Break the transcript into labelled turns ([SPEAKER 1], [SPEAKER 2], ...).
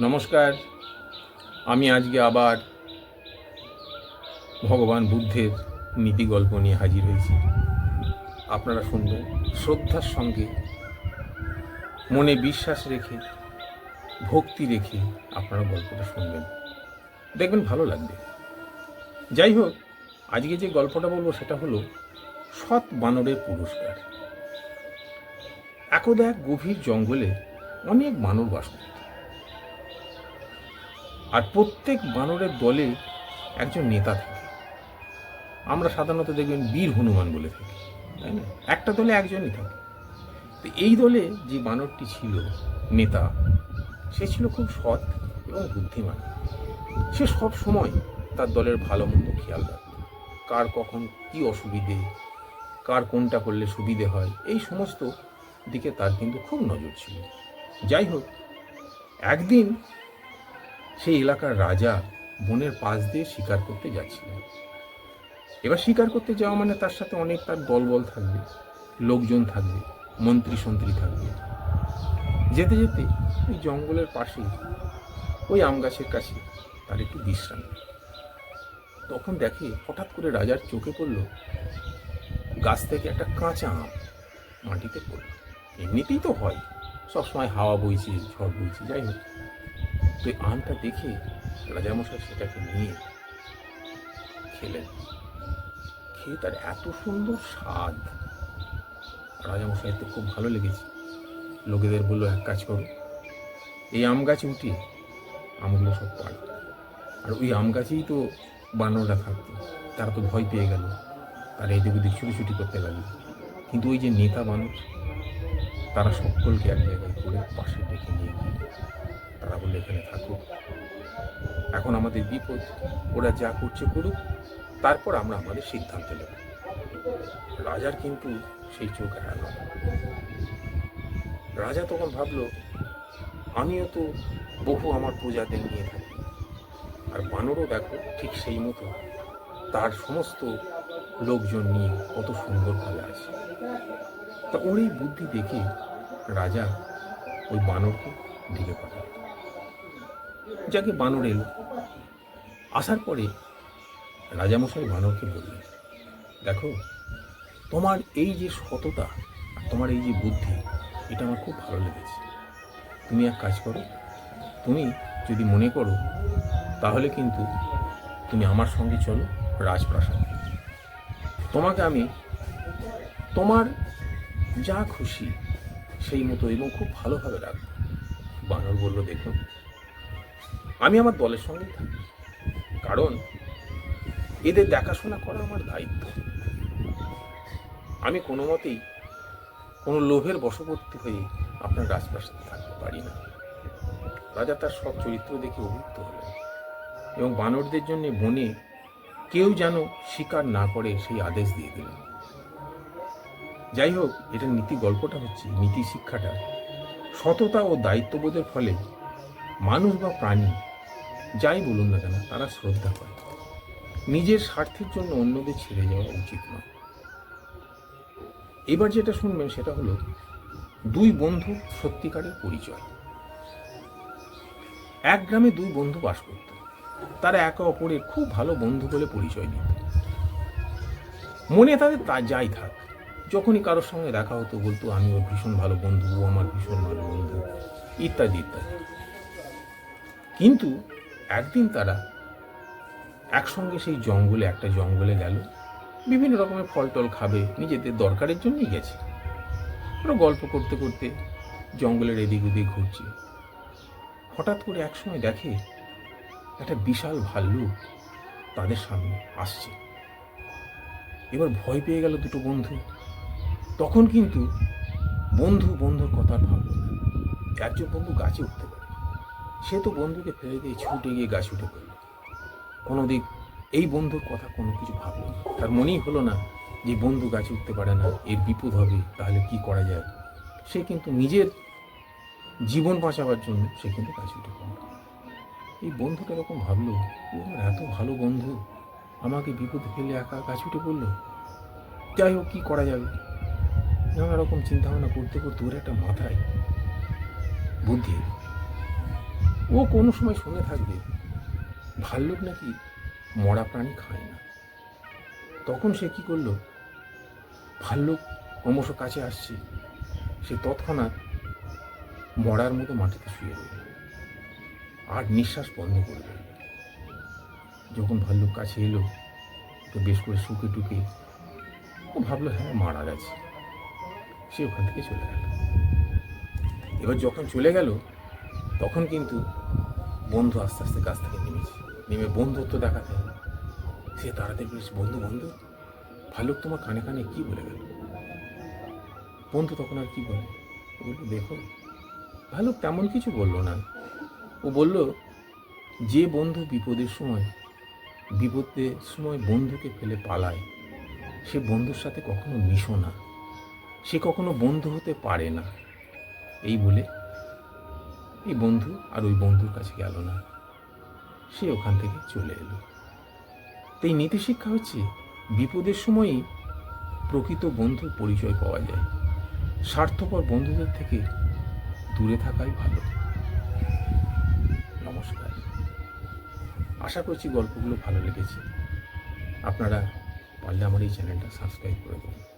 [SPEAKER 1] নমস্কার। আমি আজকে আবার ভগবান বুদ্ধের নীতি গল্প নিয়ে হাজির হয়েছি। আপনারা শুনবেন শ্রদ্ধার সঙ্গে। মনে বিশ্বাস রেখে, ভক্তি রেখে আপনারা গল্পটা শুনবেন। দেখবেন ভালো লাগবে। যাই হোক, আজকে যে গল্পটা বলব সেটা হলো সৎ বানরের পুরস্কার। একদা এক গভীর জঙ্গলে অনেক বানর বাস করত। আর প্রত্যেক বানরের দলে একজন নেতা থাকে। আমরা সাধারণত দেখবেন বীর হনুমান বলে থাকি, তাই না? একটা দলে একজনই থাকে। তো এই দলে যে বানরটি ছিল, নেতা, সে ছিল খুব সৎ এবং বুদ্ধিমান। সে সব সময় তার দলের ভালো মন্দ খেয়াল রাখত। কার কখন কি অসুবিধে, কার কোনটা করলে সুবিধে হয়, এই সমস্ত দিকে তার কিন্তু খুব নজর ছিল। যাই হোক, একদিন সেই এলাকার রাজা বনের পাশ দিয়ে শিকার করতে যাচ্ছিলেন। এবার শিকার করতে যাওয়া মানে তার সাথে অনেক তার দলবল থাকবে, লোকজন থাকবে মন্ত্রী সন্ত্রী থাকবে। যেতে যেতে ওই জঙ্গলের পাশে ওই আম গাছের কাছে তার একটু বিশ্রাম। তখন দেখে হঠাৎ করে রাজার চোখে পড়ল গাছ থেকে একটা কাঁচা আম মাটিতে পড়ল। এমনিতেই তো হয়, সবসময় হাওয়া বইছে, ঝড় বইছে, যাই হোক। তো এই আমটা দেখে রাজামশাই সেটাকে নিয়ে খেলেন। খেয়ে তার এত সুন্দর স্বাদ। রাজামশাই তো খুব ভালো লেগেছে। লোকেদের বলল, এক কাজ করো, এই আম গাছে উঠে আমগুলো সব পাড় আর ওই আম গাছেই তো বানররা থাকতো, তারা তো ভয় পেয়ে গেল, তারা এদিক ওদিক ছুটি করতে লাগল কিন্তু ওই যে নেতা বানর, তারা সকলকে এক জায়গায় করে পাশে ডেকে নিয়ে গিয়ে এখানে থাকো এখন আমাদের বিপদ, ওরা যা করছে করুক, তারপর আমরা আমাদের সিদ্ধান্ত নেব। রাজার কিন্তু সেই চোখ এড়ালো না। রাজা তখন ভাবলো, আমিও তো বহু আমার প্রজাদের নিয়ে থাকি। আর বানরও দেখো ঠিক সেই মতো। তার সমস্ত লোকজন নিয়ে কত সুন্দরভাবে আছে। তা ওর এই বুদ্ধি দেখে রাজা ওই বানরকে ডেকে পাঠাল। যাকে বানর এলো আসার পরে রাজামশাই বানরকে বললেন, দেখো, তোমার এই যে সততা তোমার এই যে বুদ্ধি, এটা আমার খুব ভালো লেগেছে। তুমি এক কাজ করো, তুমি যদি মনে করো, তাহলে কিন্তু তুমি আমার সঙ্গে চলো রাজপ্রাসাদে। তোমাকে আমি তোমার যা খুশি সেই মতো এবং খুব ভালোভাবে রাখব। বানর বলল, দেখুন আমি আমার দলের সঙ্গেই থাকি। কারণ এদের দেখাশোনা করা আমার দায়িত্ব। আমি কোনো মতেই কোনো লোভের বশবর্তী হয়ে আপনার রাজপ্রাসাদে থাকতে পারি না। রাজা তার সব চরিত্র দেখে অভিভূত হলেন এবং বানরদের জন্য বনে কেউ যেন শিকার না করে সেই আদেশ দিয়ে দিলেন। যাই হোক এটা নীতি গল্পটা হচ্ছে নীতি শিক্ষাটা সততা ও দায়িত্ববোধের ফলে মানুষ বা প্রাণী যাই বলুন না কেন, তারা শ্রদ্ধা করে। নিজের স্বার্থের জন্য অন্যদের ছেড়ে যাওয়া উচিত নয়। এবার যেটা শুনবেন সেটা হলো, দুই বন্ধু সত্যিকারের পরিচয়। এক গ্রামে দুই বন্ধু বাস করত। তারা একে অপরের খুব ভালো বন্ধু বলে পরিচয় দিত মনে তাদের তা যাই থাক। যখনই কারোর সঙ্গে দেখা হতো, বলতো, আমি ওর ভীষণ ভালো বন্ধু, ও আমার ভীষণ ভালো বন্ধু, ইত্যাদি ইত্যাদি। কিন্তু একদিন তারা একসঙ্গে সেই জঙ্গলে, একটা জঙ্গলে গেল। বিভিন্ন রকমের ফল টল খাবে, নিজেদের দরকারের জন্যই গেছে। ওরা গল্প করতে করতে জঙ্গলের এদিক ওদিক ঘুরছে। হঠাৎ করে একসময় দেখে একটা বিশাল ভাল্লুক তাদের সামনে আসছে। এবার ভয় পেয়ে গেল দুটো বন্ধু। তখন কিন্তু বন্ধু বন্ধুর কথা ভাবলো একজন বন্ধু গাছে উঠতে সে তো বন্ধুকে ফেলে দিয়ে ছুটে গিয়ে গাছ উঠে পড়ল। কোনো দিক এই বন্ধুর কথা কোনো কিছু ভাবলো তার মনেই হলো না যে বন্ধু গাছে উঠতে পারে না, এর বিপদ হবে, তাহলে কি করা যায়? সে কিন্তু নিজের জীবন বাঁচাবার জন্য সে কিন্তু গাছে উঠে পড়ল। এই বন্ধুটা এরকম ভাবলো, ও আমার এত ভালো বন্ধু, আমাকে বিপদ ফেলে একা গাছে উঠে পড়ল? যাই হোক, কী করা যাবে? নানা রকম চিন্তা ভাবনা করতে করতে ওর একটা মাথায় বুদ্ধি। ও কোনো সময় শুনে থাকবে, ভাল্লুক নাকি মরা প্রাণী খায় না। তখন সে কি করল? ভাল্লুক ক্রমশ কাছে আসছে, সে তৎক্ষণাৎ মরার মতো মাটিতে শুয়ে রইল আর নিঃশ্বাস বন্ধ করে রইল যখন ভাল্লুক কাছে এলো, তো বেশ করে শুকে টুকে ও ভাবলো হ্যাঁ মারা গেছে। সে ওখান থেকে চলে গেল। এবার যখন চলে গেল তখন কিন্তু বন্ধু আস্তে আস্তে কাছ থেকে নেমেছে। নেমে বন্ধুত্ব দেখাতে সে তাড়াতাড়ি বলেছে, বন্ধু বন্ধু, ভালুক তোমার কানে কানে কি বলে গেল? বন্ধু তখন আর কি বলে? বলল, দেখো, ভালুক তেমন কিছু বলল না। ও বলল, যে বন্ধু বিপদের সময় বিপদের সময় বন্ধুকে ফেলে পালায়, সে বন্ধুর সাথে কখনো মিশো না। সে কখনো বন্ধু হতে পারে না। এই বলে এই বন্ধু আর ওই বন্ধুর কাছে গেল না। সে ওখান থেকে চলে এলো। তো এই নীতি শিক্ষা হচ্ছে বিপদের সময়ই প্রকৃত বন্ধুর পরিচয় পাওয়া যায়। স্বার্থপর বন্ধুদের থেকে দূরে থাকাই ভালো। নমস্কার। আশা করছি গল্পগুলো ভালো লেগেছে। আপনারা পারলে আমার এই চ্যানেলটা সাবস্ক্রাইব করে দেবেন